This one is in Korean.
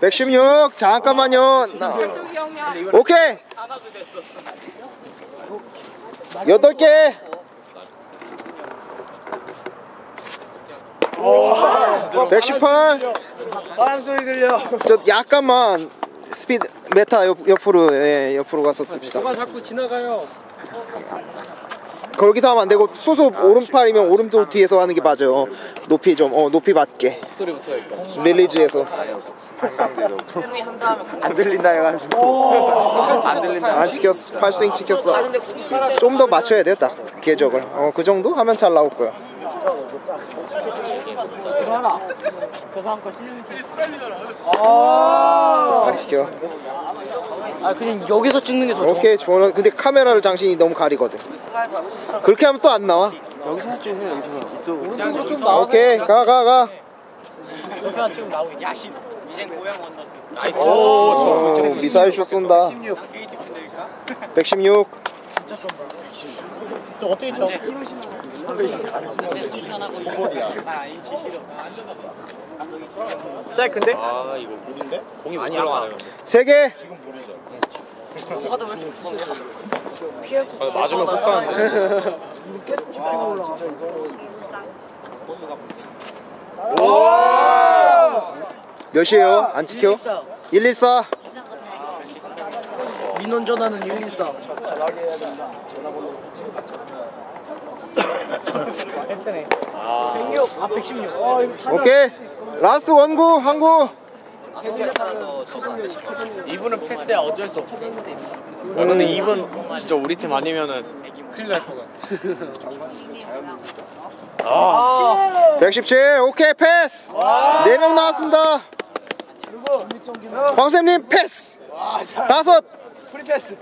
(116) 잠깐만요 나- 오케이 여덟 개 (118) 바람 소리 들려. 저 약간만 스피드 메타 옆, 옆으로 예, 옆으로 가서 씁시다 누가 자꾸 지나가요. 거기서 하면 안 되고 수습 오른팔이면 오른쪽 뒤에서 하는 게 맞아요 높이 좀 어 높이 맞게 소리부터 할까? 릴리즈에서 안 들린다 해가지고. 안 들린다. 안 지켰어 팔스윙 지켰어 좀 더 맞춰야 돼 딱 궤적을 어 그 정도 하면 잘 나올 거야 들어와라. 저 사람 거 실력 아. 안 지켜 아 그냥 여기서 찍는 게 더 좋아. 오케이 좋아 근데 카메라를 장신이 너무 가리거든 그렇게 하면 또 안 나와 여기서 찍으세요. 여기서. 이쪽. 오른쪽으로 좀 나와 오케이 가 가 가 여기가 지금 나오고 야신. 나이스. 오, 미사일 슛 쏜다 116저 어떻게 쳐? 사이클인데? 아 이거 물인데? 공이 못 들어가네요. 3개 아, 맞으면 못 가는데. 몇이에요? 안 지켜? 114 민원 전화는 114. S네. 106. 아 116. 오케이 라스트 원구 한구 이분은 패스야 어쩔 수 없어. 야, 근데 이분 진짜 우리 팀 아니면은 큰일 날 거야. 아. 117 오케이 패스. 4명 나왔습니다. 황쌤님 패스. 다섯. 프리 패스.